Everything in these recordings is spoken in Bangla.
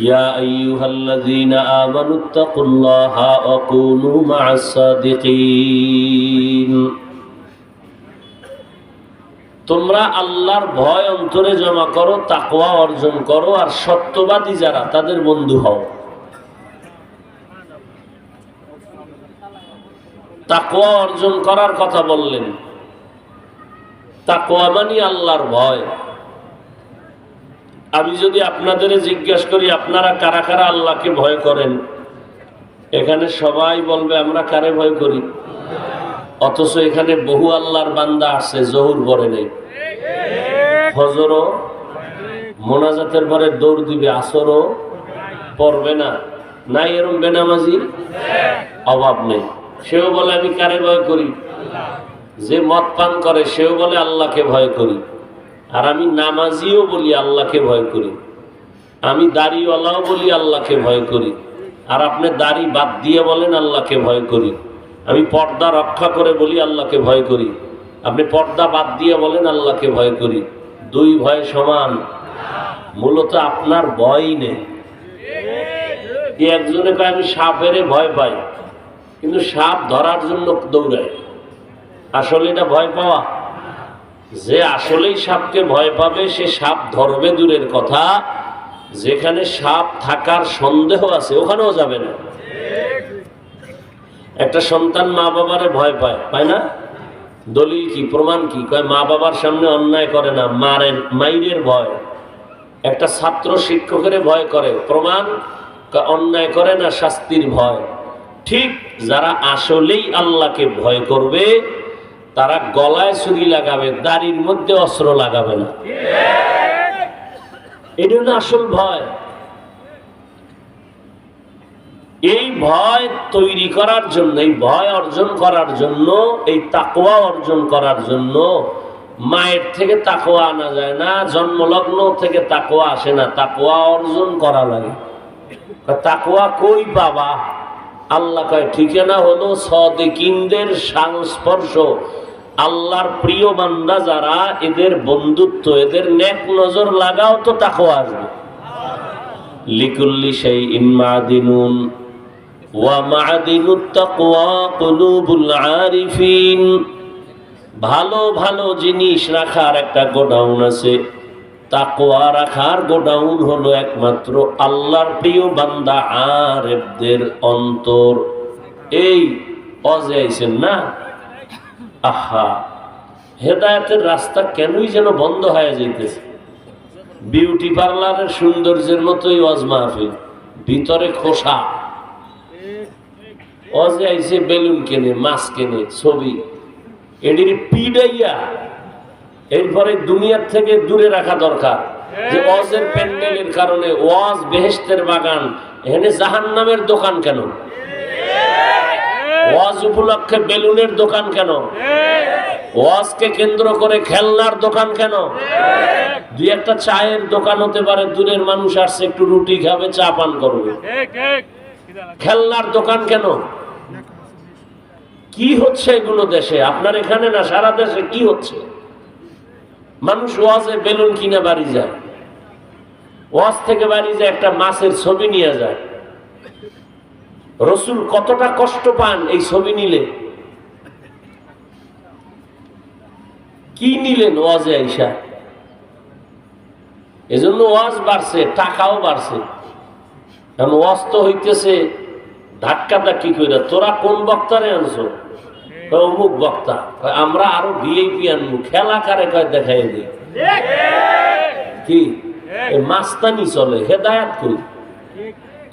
يا أيها الذين آمنوا اتقوا الله وكونوا مع الصادقين তোমরা আল্লাহর ভয় অন্তরে জমা করো তাকওয়া অর্জন করো আর সত্যবাদী যারা তাদের বন্ধু হও তাকওয়া অর্জন করার কথা বললেন তাকওয়া মানি আল্লাহর ভয় আমি যদি আপনাদের জিজ্ঞাসা করি, আপনারা কারা কারা আল্লাহকে ভয় করেন? এখানে সবাই বলবে, আমরা কারে ভয় করি? অথচ এখানে বহু আল্লাহর বান্দা আছে, জহুর পরে নেই। ফজরও মোনাজাতের পরে দৌড় দিবে, আসরও পড়বে না। নাই এরম বেনামাজির অভাব নেই। সেও বলে, আমি কারে ভয় করি? যে মদ পান করে, সেও বলে, আল্লাহকে ভয় করি। আর আমি নামাজিও বলি আল্লাহকে ভয় করি। আমি দাড়িওয়ালাও বলি আল্লাহকে ভয় করি। আর আপনি দাড়ি বাদ দিয়ে বলেন আল্লাহকে ভয় করি। আমি পর্দা রক্ষা করে বলি আল্লাহকে ভয় করি। আপনি পর্দা বাদ দিয়ে বলেন আল্লাহকে ভয় করি। দুই ভয় সমান। মূলত আপনার ভয়ই নেই। একজনে কয়, আমি সাপেরে ভয় পাই। কিন্তু সাপ ধরার জন্য দৌড়ায়। আসলে এটা ভয় পাওয়া। যে আসলেই সাপকে ভয় পাবে, সে সাপ ধরবে দূরের কথা। যেখানে সাপ থাকার সন্দেহ আছে, ওখানেও যাবে না। একটা সন্তান মা বাবারে ভয় পায় পায় না? দলিল কি, প্রমাণ কি? কয়, মা বাবার সামনে অন্যায় করে না, মারেন, মাইরের ভয়। একটা ছাত্র শিক্ষকের ভয় করে, প্রমাণ? অন্যায় করে না, শাস্তির ভয়। ঠিক যারা আসলেই আল্লাহকে ভয় করবে তারা গলায় ছুরি লাগাবে, দাড়ির মধ্যে অস্ত্র লাগাবে না। এটা হলো আসল ভয়। এই ভয় তৈরি করার জন্য, এই ভয় অর্জন করার জন্য, এই তাকোয়া অর্জন করার জন্য মায়ের থেকে তাকোয়া আনা যায় না, জন্মলগ্ন থেকে তাকোয়া আসে না। তাকোয়া অর্জন করা লাগে। তাকোয়া কই বাবা আল্লাহ কয়, ঠিকানা হলো সদে সদিকিনদের সংস্পর্শ। আল্লাহর প্রিয় বান্দা যারা, এদের বন্ধুত্ব, এদের নেক নজর লাগাও তো তাকোয়া আসবে। লিকুল্লি সেই আরিফিন। ভালো ভালো জিনিস রাখার একটা গোডাউন আছে। তাকওয়া রাখার গোডাউন হলো একমাত্র আল্লাহর প্রিয় বান্দা আরেবদের অন্তর। এই, অজে আইছেন না? আহা, হেদায়তের রাস্তা কেনই যেন বন্ধ হয়ে যাইতেছে? বিউটি পার্লারের সৌন্দর্যের মতোই ওয়াজ মাহফিল, ভিতরে খোসা। অজে আইসে বেলুন কেনে, মাছ কেনে, ছবি। এটির পিডাইয়া, এরপরে দুনিয়ার থেকে দূরে রাখা দরকার, যে ওয়াজের প্যান্ডেলের কারণে ওয়াজ বেহেস্তের বাগান, এখানে জাহান নামের দোকান কেন? ওয়াজ উপলক্ষে বেলুনের দোকান কেন? ওয়াজকে কেন্দ্র করে খেলনার দোকান কেন? দুই একটা চায়ের দোকান হতে পারে, দূরের মানুষ আসছে, একটু রুটি খাবে, চা পান করবে। খেলনার দোকান কেন? কি হচ্ছে এগুলো দেশে? আপনার এখানে না সারা দেশে কি হচ্ছে? মানুষ ওয়াজে বেলুন কিনে বাড়ি যায়। ওয়াজ থেকে বাড়ি যায়, একটা মাছের ছবি নিয়ে যায়। রসুল কতটা কষ্ট পান এই ছবি নিলে? কি নিলেন ওয়াজে আইসা? এজন্য ওয়াজ বাড়ছে টাকাও বাড়ছে। কারণ ওয়াজ তো হইতেছে ধাক্কা ধাক্কি করে তোরা কোন বক্তারে আনছো? অমুক বক্তা। আমরা আরও ভিআইপি আনব খেলা কারে কয় দেখাই দিই। কি? মাস্তানি চলে হেদায়াত কই?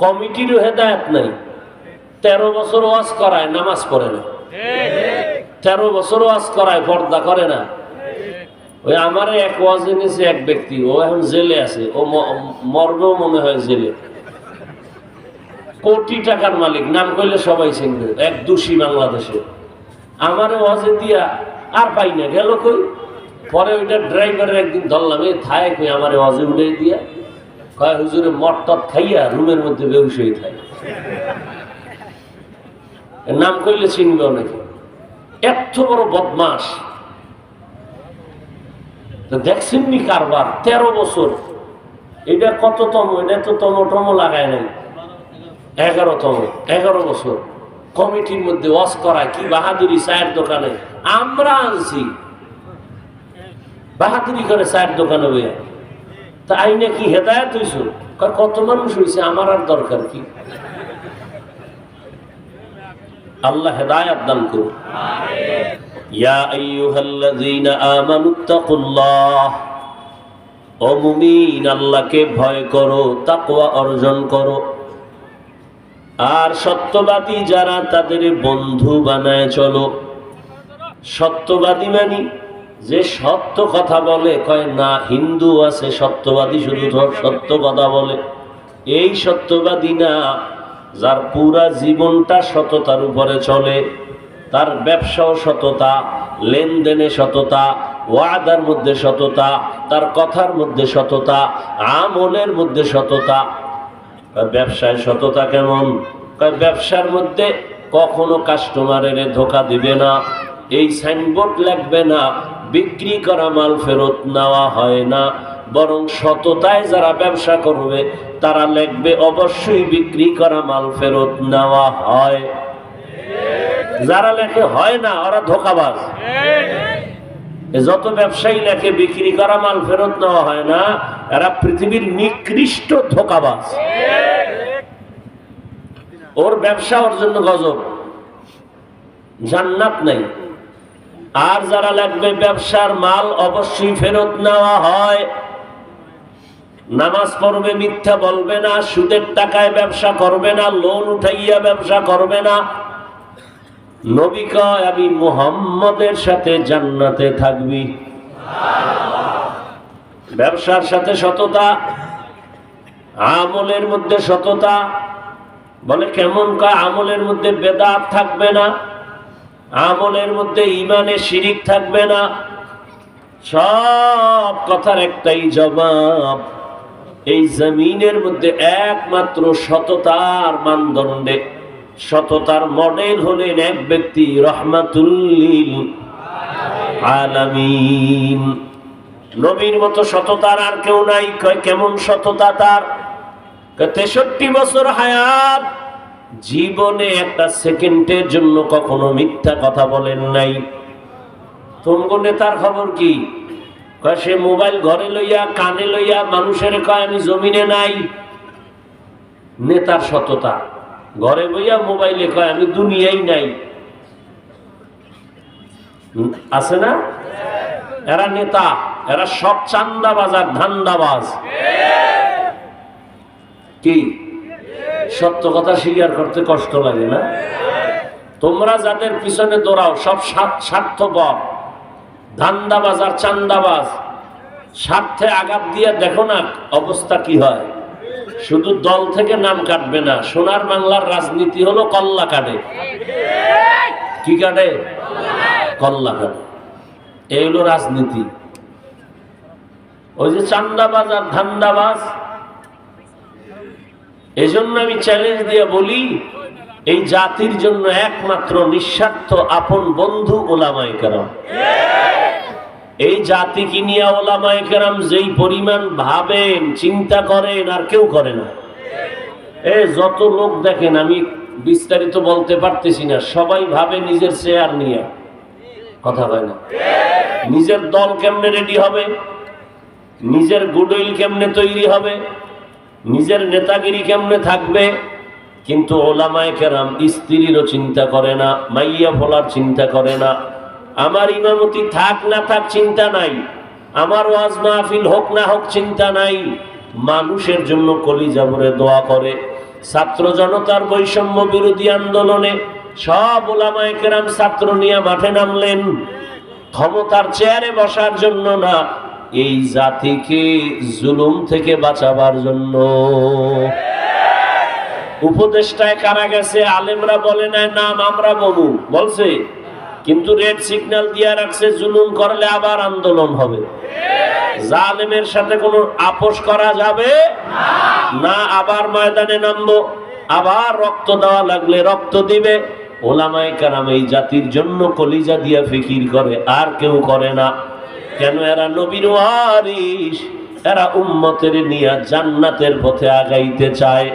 কমিটিরও হেদায়াত নাই। তেরো বছর ওয়াজ করায়, নামাজ পড়ে না। তেরো বছর ওয়াজ করায়, পর্দা করে না। ওই আমার এক ওয়াজ এনেছে এক ব্যক্তি, ও এখন জেলে আছে, ও ম- মরবেও মনে হয় জেলে। কোটি টাকার মালিক, নাম কইলে সবাই চিনবে, এক দোষী বাংলাদেশে। আমার ওয়াজে দিয়া আর পাই না, গেল কই? পরে ওইটা ড্রাইভারের একদিন ধরলাম এই থায় কই, আমার ওয়াজে উঠে দিয়া। কয়, হুজুরে মটটত খাইয়া রুমের মধ্যে বেউস হয়ে থাকে নাম কইলে চিনবে অনেকে। এত বড় বদমাস দেখছেননি কারবার? তেরো বছর। এটা কততম এটা তো তম টম লাগায় নাই। এগারোতম এগারো বছর। কমিটির মধ্যে ওয়াশ করায় কি বাহাদুরি চায়ের দোকানে? আমরা আনছি। বাহাদুরি করে চায়ের দোকানে বইয়া। তা আইনে কি হেদায়ত কয়, কত মানুষ হয়েছে আমার আর দরকার কি? আল্লাহ হেদায়াত দান করুন। ইয়া আইয়ুহাল্লাযীনা আমানুত্তাকুল্লাহ ও মুমিন, আল্লাহকে ভয় করো, তাকওয়া অর্জন করো। আর সত্যবাদী যারা, তাদের বন্ধু বানায় চলো। সত্যবাদী মানি যে সত্য কথা বলে, কয়, না, হিন্দু আছে, সত্যবাদী শুধু সত্য কথা বলে। এই সত্যবাদী না যার পুরা জীবনটা সততার উপরে চলে, তার ব্যবসাও সততা, লেনদেনে সততা, ওয়াদার মধ্যে সততা, তার কথার মধ্যে সততা, আমলের মধ্যে সততা। ব্যবসায় সততা কেমন? ব্যবসার মধ্যে কখনো কাস্টমারের ধোকা দিবে না, এই সাইনবোর্ড লাগবে না, বিক্রি করা মাল ফেরত নেওয়া হয় না। বরং সততায় যারা ব্যবসা করবে, তারা লিখবে, অবশ্যই বিক্রি করা মাল ফেরত নেওয়া হয়। যারা লেখে, হয় না, ওরা ধোকাবাজ। যত ব্যবসায়ী লেখে, বিক্রি করা মাল ফেরত নেওয়া হয় না, এরা পৃথিবীর নিকৃষ্ট ধোকাবাজ। ওর ব্যবসা, ওর জন্য গজব। জান্নাত নাই। আর যারা লাগবে ব্যবসার মাল অবশ্যই ফেরত নেওয়া হয়। নামাজ পড়বে, মিথ্যা বলবে না, সুদের টাকায় ব্যবসা করবে না, লোন উঠাইয়া ব্যবসা করবে না। নবী কয়, আমি মুহাম্মদের সাথে জান্নাতে থাকবি। ব্যবসার সাথে সততা, আমলের মধ্যে সততা। বলে কেমন কয়, আমলের মধ্যে বেদাত থাকবে না, আমলের মধ্যে ইমানে শিরিক থাকবে না। সব কথার একটাই জবাব এই জমিনের মধ্যে একমাত্র সততার মানদণ্ডে, সততার মডেল হলেন এক ব্যক্তি, রহমাতুল্লিল আলামিন। নবীর মতো সততার আর কেউ নাই, কয় কেমন সততা তার? তেষট্টি বছর হায়াত, জীবনে একটা সেকেন্ডের জন্য কখনো মিথ্যা কথা বলেন নাই। তোমগো নেতার খবর কি? সে মোবাইল ঘরে লইয়া, কানে লইয়া মানুষের কয়, আমি জমিনে নাই। নেতার সততা। ঘরে বইয়া মোবাইলে কয়, আমি দুনিয়াই নাই। আছে না? এরা নেতা, এরা সব চান্দাবাজ আর ধান্দাবাজ। কি? সত্য কথা স্বীকার করতে কষ্ট লাগে না? তোমরা যাদের পিছনে দৌড়াও, সব স্বার্থ- স্বার্থপর। ধান্দাবাজ আর চান্দাবাজ, স্বার্থে আঘাত দিয়ে দেখো না অবস্থা কি হয়। শুধু দল থেকে নাম কাটবে না, সোনার বাংলার রাজনীতি হলো কল্লা কাটে। কি কাটে? কল্লা কাটে। এই হলো রাজনীতি। ওই যে চান্দাবাজ আর ধান্দাবাজ জন্য আমি চ্যালেঞ্জ দিয়ে বলি, এই জাতির জন্য একমাত্র নিঃস্বার্থ আপন বন্ধু ওলামাই কেরাম। এই জাতিকে নিয়ে ওলামাই কেরাম যেই পরিমাণ ভাবেন, চিন্তা করেন, আর কেউ করে না। এ, যত লোক দেখেন, আমি বিস্তারিত বলতে পারতেছি না, সবাই ভাবে নিজের চেয়ার নিয়ে। কথা হয় না? নিজের দল কেমনে রেডি হবে? নিজের গুডউইল কেমনে তৈরি হবে? নিজের নেতাগিরি কেমনে থাকবে? কিন্তু ওলামায় কেরাম স্ত্রীরও চিন্তা করে না, মাইয়া ফলার চিন্তা করে না। আমার ইমামতি থাক না থাক চিন্তা নাই। আমার ওয়াজ মাহফিল হোক না হোক চিন্তা নাই। মানুষের জন্য কলিজা ভরে দোয়া করে। ছাত্র জনতার বৈষম্য বিরোধী আন্দোলনে সব ওলামায় কেরাম ছাত্র নিয়ে মাঠে নামলেন। ক্ষমতার চেয়ারে বসার জন্য না, এই জাতিকে জুলুম থেকে বাঁচাবার জন্য। উপদেষ্টায় কারা গেছে? আলেমরা বলে নাই, নাম আমরা বলু বলছে কিন্তু রেড সিগন্যাল দিয়ে রাখছে, জুলুম করলে আবার আন্দোলন হবে। জালেমের সাথে কোনো আপোষ করা যাবে? না, আবার ময়দানে নামবো, আবার রক্ত দেওয়া লাগলে রক্ত দিবে। ওলামাই কারাম এই জাতির জন্য কলিজা দিয়া ফিকির করে, আর কেউ করে না। কেন এরা নবীর ওয়ারিস এরা উম্মতের নিয়ে জান্নাতের পথে আগাইতে চায়।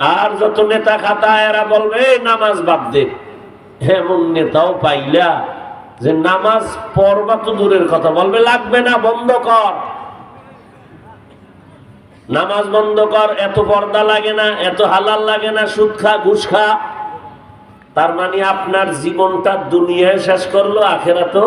আর যত নেতা খাতা, এরা বলবে নামাজ বাদ দে। এমন নেতাও পাইলা। যে নামাজ পড়বা তো দূরের কথা, বলবে লাগবে না, বন্ধ কর। নামাজ বন্ধ কর, এত পর্দা লাগে না, এত হালাল লাগে না, সুদ খা, ঘুষ খা। তার মানে আপনার জীবনটা দুনিয়ায় শেষ করল আখেরা তো